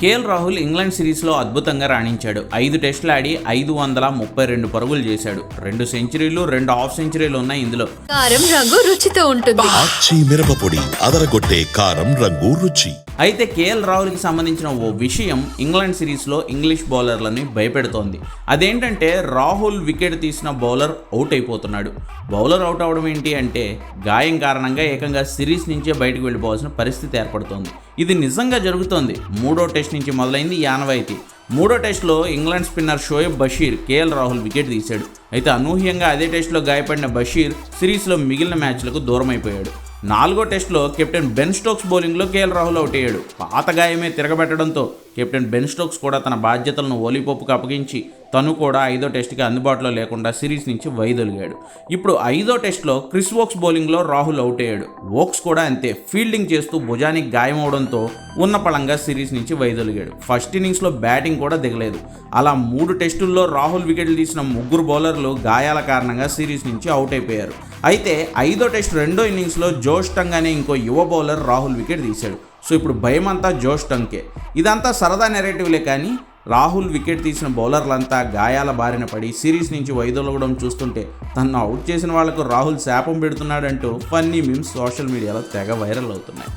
KL Rahul England సిరీస్లో అద్భుతంగా రాణించాడు. ఐదు టెస్టులు ఆడి ఐదు వందల ముప్పై రెండు పరుగులు చేశాడు. రెండు సెంచరీలు రెండు హాఫ్ సెంచరీలు ఉన్నాయి ఇందులో. కారం రంగు రుచితో ఉంటుంది. ఆచి మిరపపొడి అదరగొట్టే కారం రంగు రుచి. అయితే కేఎల్ రాహుల్కి సంబంధించిన ఓ విషయం ఇంగ్లాండ్ సిరీస్లో ఇంగ్లీష్ బౌలర్లని భయపెడుతోంది. అదేంటంటే రాహుల్ వికెట్ తీసిన బౌలర్ అవుట్ అయిపోతున్నాడు. బౌలర్ అవుట్ అవడం ఏంటి అంటే గాయం కారణంగా ఏకంగా సిరీస్ నుంచే బయటకు వెళ్ళిపోవాల్సిన పరిస్థితి ఏర్పడుతోంది. ఇది నిజంగా జరుగుతోంది. మూడో టెస్ట్ నుంచి మొదలైంది ఈ మూడో టెస్ట్లో England spinner Shoaib Bashir K L Rahul wicket తీశాడు. అయితే అనూహ్యంగా అదే టెస్ట్లో గాయపడిన బషీర్ సిరీస్లో మిగిలిన మ్యాచ్లకు దూరమైపోయాడు. నాలుగో టెస్టులో కెప్టెన్ బెన్ స్టోక్స్ బౌలింగ్లో కేఎల్ రాహుల్ అవుట్ అయ్యాడు పాత గాయమే తిరగబెట్టడంతో కెప్టెన్ బెన్ స్టోక్స్ కూడా తన బాధ్యతలను ఓలీపోపుకు అప్పగించి తను కూడా ఐదో టెస్ట్కి అందుబాటులో లేకుండా సిరీస్ నుంచి వైదొలిగాడు. ఇప్పుడు ఐదో టెస్ట్లో క్రిస్ వోక్స్ బౌలింగ్లో రాహుల్ అవుట్ అయ్యాడు వోక్స్ కూడా అంతే ఫీల్డింగ్ చేస్తూ భుజానికి గాయమవడంతో ఉన్న పళంగా సిరీస్ నుంచి వైదొలిగాడు. ఫస్ట్ ఇన్నింగ్స్లో బ్యాటింగ్ కూడా దిగలేదు. అలా మూడు టెస్టుల్లో రాహుల్ వికెట్లు తీసిన ముగ్గురు బౌలర్లు గాయాల కారణంగా సిరీస్ నుంచి అవుట్ అయిపోయారు. అయితే ఐదో టెస్ట్ రెండో ఇన్నింగ్స్లో జోష్ టంగ్ అనే ఇంకో యువ బౌలర్ రాహుల్ వికెట్ తీశాడు. సో ఇప్పుడు భయం అంతా జోష్ టంగ్కే. ఇదంతా సరదా నెరేటివ్లే కానీ రాహుల్ వికెట్ తీసిన బౌలర్లంతా గాయాల బారిన పడి సిరీస్ నుంచి వైదొలగడం చూస్తుంటే తను అవుట్ చేసిన వాళ్ళకు రాహుల్ శాపం పెడుతున్నాడంటూ ఫన్నీ మీమ్స్ సోషల్ మీడియాలో తెగ వైరల్ అవుతున్నాయి.